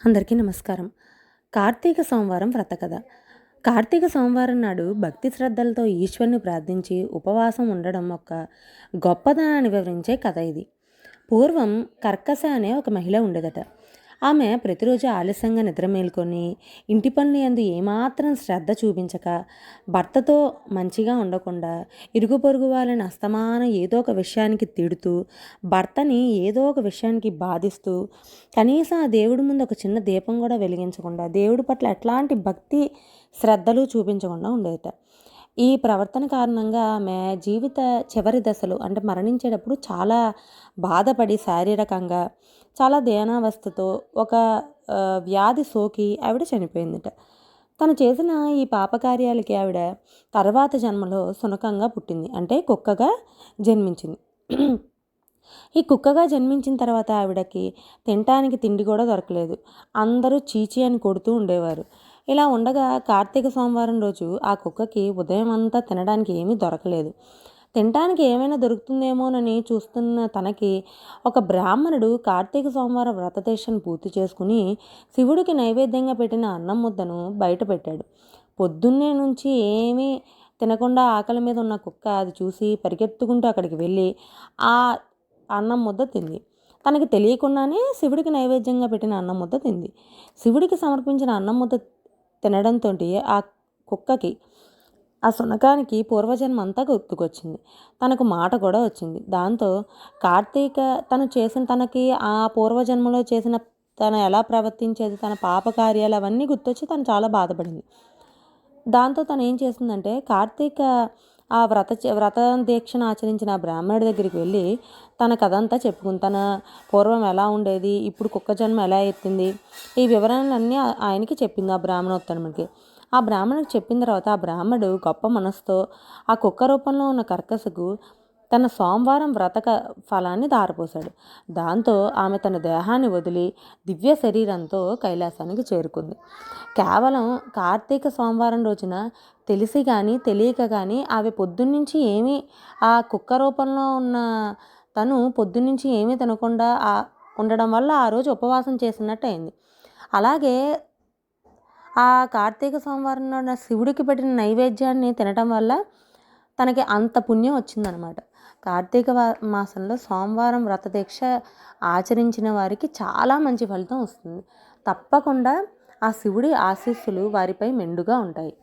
అందరికీ నమస్కారం. కార్తీక సోమవారం వ్రతకథ కార్తీక సోమవారం నాడు భక్తి శ్రద్ధలతో ఈశ్వరుని ప్రార్థించి ఉపవాసం ఉండడం ఒక గొప్పదనాన్ని వివరించే కథ ఇది. పూర్వం కర్కశ అనే ఒక మహిళ ఉండేదట. ఆమె ప్రతిరోజు ఆలస్యంగా నిద్ర మేల్కొని ఇంటి పనులు ఎందు ఏమాత్రం శ్రద్ధ చూపించక భర్తతో మంచిగా ఉండకుండా ఇరుగు పొరుగు వాళ్ళని అస్తమానం ఏదో ఒక విషయానికి తిడుతూ భర్తని ఏదో ఒక విషయానికి బాధిస్తూ కనీసం ఆ దేవుడి ముందు ఒక చిన్న దీపం కూడా వెలిగించకుండా దేవుడి పట్ల ఎట్లాంటి భక్తి శ్రద్ధలు చూపించకుండా ఉండేట. ఈ ప్రవర్తన కారణంగా ఆమె జీవిత చివరి దశలు అంటే మరణించేటప్పుడు చాలా బాధపడి శారీరకంగా చాలా ధ్యానావస్థతో ఒక వ్యాధి సోకి ఆవిడ చనిపోయిందిట. తను చేసిన ఈ పాపకార్యాలకి ఆవిడ తర్వాత జన్మలో సునకంగా పుట్టింది. అంటే కుక్కగా జన్మించింది. ఈ కుక్కగా జన్మించిన తర్వాత ఆవిడకి తినటానికి తిండి కూడా దొరకలేదు. అందరూ చీచి అని కొడుతూ ఉండేవారు. ఇలా ఉండగా కార్తీక సోమవారం రోజు ఆ కుక్కకి ఉదయం అంతా తినడానికి ఏమీ దొరకలేదు. తినడానికి ఏమైనా దొరుకుతుందేమోనని చూస్తున్న తనకి ఒక బ్రాహ్మణుడు కార్తీక సోమవారం వ్రతదేశాన్ని పూర్తి చేసుకుని శివుడికి నైవేద్యంగా పెట్టిన అన్నం ముద్దను బయట పెట్టాడు. పొద్దున్నే నుంచి ఏమీ తినకుండా ఆకలి మీద ఉన్న కుక్క అది చూసి పరిగెత్తుకుంటూ అక్కడికి వెళ్ళి ఆ అన్నం ముద్ద తింది. తనకి తెలియకుండానే శివుడికి నైవేద్యంగా పెట్టిన అన్నం ముద్ద తింది. శివుడికి సమర్పించిన అన్నం ముద్ద తినడంతో ఆ కుక్కకి ఆ సునకానికి పూర్వజన్మ అంతా గుర్తుకొచ్చింది. తనకు మాట కూడా వచ్చింది. దాంతో కార్తీక తను చేసిన తనకి ఆ పూర్వజన్మలో చేసిన తను ఎలా ప్రవర్తించేది తన పాప కార్యాలు అవన్నీ గుర్తొచ్చి తను చాలా బాధపడింది. దాంతో తను ఏం చేసిందంటే కార్తీక ఆ వ్రత వ్రత దీక్షను ఆచరించిన బ్రాహ్మణుడి దగ్గరికి వెళ్ళి తన కథ అంతా చెప్పుకుని తన పూర్వం ఎలా ఉండేది ఇప్పుడు కుక్క జన్మ ఎలా ఎత్తింది ఈ వివరాలన్నీ ఆయనకి చెప్పింది ఆ బ్రాహ్మణోత్తముడికి. ఆ బ్రాహ్మణుడికి చెప్పిన తర్వాత ఆ బ్రాహ్మణుడు గొప్ప మనసుతో ఆ కుక్క రూపంలో ఉన్న కర్కసకు తన సోమవారం వ్రతక ఫలాన్ని దారపోశాడు. దాంతో ఆమె తన దేహాన్ని వదిలి దివ్య శరీరంతో కైలాసానికి చేరుకుంది. కేవలం కార్తీక సోమవారం రోజున తెలిసి కానీ తెలియక కానీ ఆమె పొద్దున్నుంచి ఏమీ ఆ కుక్క రూపంలో ఉన్న తను పొద్దున్నుంచి ఏమీ తినకుండా ఆ ఉండడం వల్ల ఆ రోజు ఉపవాసం చేసినట్టు అయింది. అలాగే ఆ కార్తీక సోమవారం శివుడికి పెట్టిన నైవేద్యాన్ని తినటం వల్ల తనకి అంత పుణ్యం వచ్చిందనమాట. కార్తీక మాసంలో సోమవారం వ్రతదీక్ష ఆచరించిన వారికి చాలా మంచి ఫలితం వస్తుంది. తప్పకుండా ఆ శివుడి ఆశీస్సులు వారిపై మెండుగా ఉంటాయి.